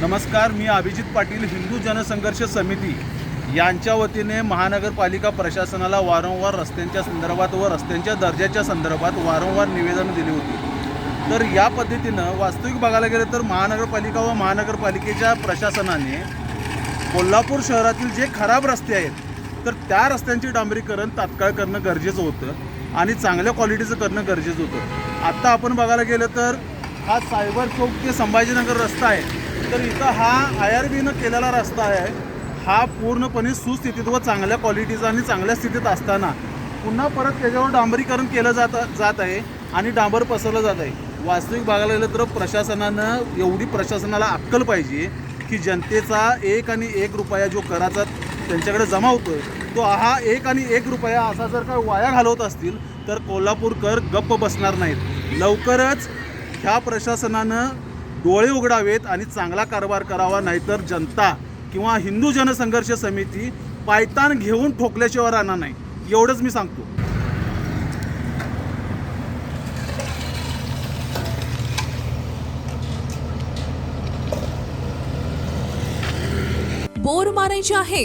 नमस्कार मी अभिजित पाटील हिंदू जनसंघर्ष समिती. यांच्या वतीने महानगरपालिका प्रशासनाला वारंवार रस्त्यांच्या संदर्भात व रस्त्यांच्या दर्जाच्या संदर्भात वारंवार निवेदन दिली होती. तर या पद्धतीनं वास्तविक बघायला गेलं तर महानगरपालिका व महानगरपालिकेच्या प्रशासनाने कोल्हापूर शहरातील जे खराब रस्ते आहेत तर त्या रस्त्यांचे डांबरीकरण तात्काळ करणं गरजेचं होतं आणि चांगल्या क्वालिटीचं करणं गरजेचं होतं. आत्ता आपण बघायला गेलं तर हा सायबर चौक ते संभाजीनगर रस्ता आहे. तर इथं हा आय आर बीनं केलेला रस्ता आहे. हा पूर्णपणे सुस्थितीत व चांगल्या क्वालिटीचा आणि चांगल्या स्थितीत असताना पुन्हा परत त्याच्यावर डांबरीकरण केलं जात जात आहे आणि डांबर पसरलं जात आहे. वास्तविक बघायला गेलं तर प्रशासनानं एवढी प्रशासनाला अक्कल पाहिजे की जनतेचा एक आणि एक रुपया जो कराचा त्यांच्याकडे जमा होतो आहे तो हा एक आणि एक रुपया असा जर का वाया घालवत असतील तर कोल्हापूरकर गप्प बसणार नाहीत. लवकरच ह्या प्रशासनानं डोळे उघडावेत आणि चांगला कारभार करावा नाहीतर जनता किंवा हिंदू जनसंघर्ष समिती पायतान घेऊन ठोकल्याशिवाय राहणार नाही. एवढंच मी सांगतो. बोर मारायची आहे